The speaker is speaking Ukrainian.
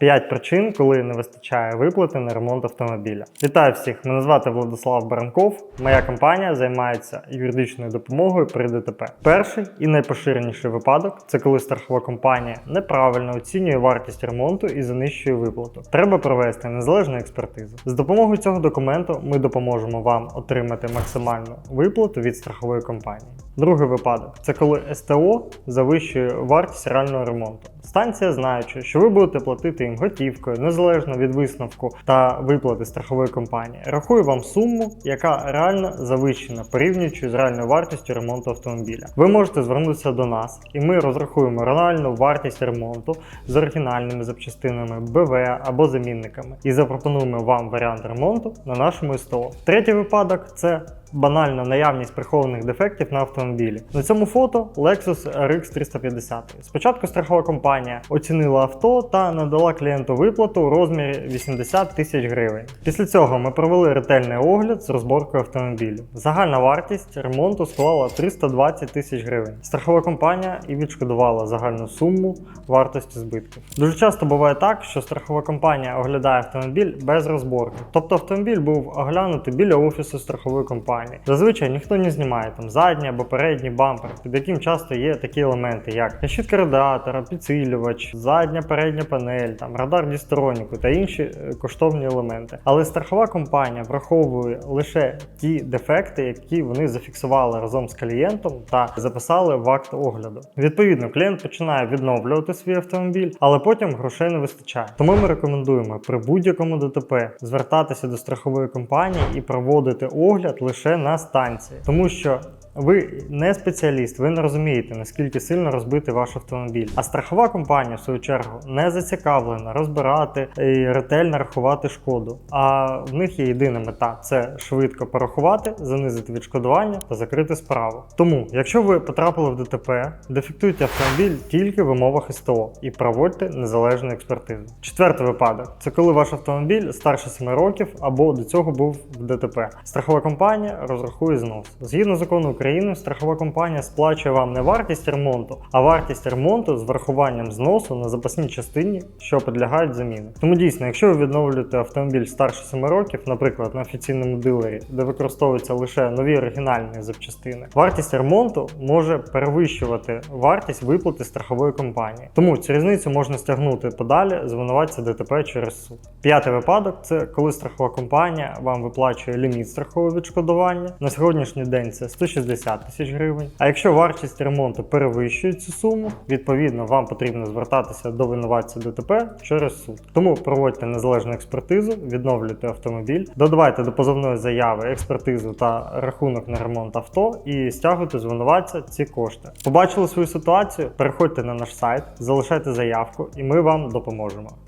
П'ять причин, коли не вистачає виплати на ремонт автомобіля. Вітаю всіх! Мене звати Владислав Баранков. Моя компанія займається юридичною допомогою при ДТП. Перший і найпоширеніший випадок це коли страхова компанія неправильно оцінює вартість ремонту і занищує виплату. Треба провести незалежну експертизу. З допомогою цього документу ми допоможемо вам отримати максимальну виплату від страхової компанії. Другий випадок це коли СТО завищує вартість реального ремонту. Станція, знаючи, що ви будете платити їм готівкою, незалежно від висновку та виплати страхової компанії, рахує вам суму, яка реально завищена, порівнюючи з реальною вартістю ремонту автомобіля. Ви можете звернутися до нас, і ми розрахуємо реальну вартість ремонту з оригінальними запчастинами БВ або замінниками і запропонуємо вам варіант ремонту на нашому СТО. Третій випадок це банальна наявність прихованих дефектів на автомобілі. На цьому фото Lexus RX 350. Спочатку страхова компанія оцінила авто та надала клієнту виплату у розмірі 80 тисяч гривень. Після цього ми провели ретельний огляд з розборкою автомобілю. Загальна вартість ремонту склала 320 тисяч гривень. Страхова компанія і відшкодувала загальну суму вартості збитків. Дуже часто буває так, що страхова компанія оглядає автомобіль без розборки. Тобто автомобіль був оглянутий біля офісу страхової компанії. Зазвичай ніхто не знімає там задній або передній бампер, під яким часто є такі елементи, як решітка радіатора, підсилювач, задня передня панель, там радар дістроніку та інші е, коштовні елементи. Але страхова компанія враховує лише ті дефекти, які вони зафіксували разом з клієнтом та записали в акт огляду. Відповідно, клієнт починає відновлювати свій автомобіль, але потім грошей не вистачає. Тому ми рекомендуємо при будь-якому ДТП звертатися до страхової компанії і проводити огляд лише на станції, тому що ви не спеціаліст, ви не розумієте, наскільки сильно розбитий ваш автомобіль. А страхова компанія, в свою чергу, не зацікавлена розбирати і ретельно рахувати шкоду. А в них є єдина мета це швидко порахувати, занизити відшкодування та закрити справу. Тому, якщо ви потрапили в ДТП, дефектуйте автомобіль тільки в умовах СТО і проводьте незалежну експертизу. Четвертий випадок це коли ваш автомобіль старше 7 років або до цього був в ДТП. Страхова компанія розрахує знос. Згідно закону України, страхова компанія сплачує вам не вартість ремонту, а вартість ремонту з врахуванням зносу на запасній частині, що підлягають заміни. Тому дійсно, якщо ви відновлюєте автомобіль старше 7 років, наприклад, на офіційному дилері, де використовуються лише нові оригінальні запчастини, вартість ремонту може перевищувати вартість виплати страхової компанії. Тому цю різницю можна стягнути подалі, звинуватися ДТП через суд. П'ятий випадок це коли страхова компанія вам виплачує ліміт страхового відшкодування. На сьогоднішній день це 160 тисяч гривень. А якщо вартість ремонту перевищує цю суму, відповідно вам потрібно звертатися до винуватця ДТП через суд. Тому проводьте незалежну експертизу, відновлюйте автомобіль, додавайте до позовної заяви експертизу та рахунок на ремонт авто і стягуйте з ці кошти. Побачили свою ситуацію? Переходьте на наш сайт, залишайте заявку, і ми вам допоможемо.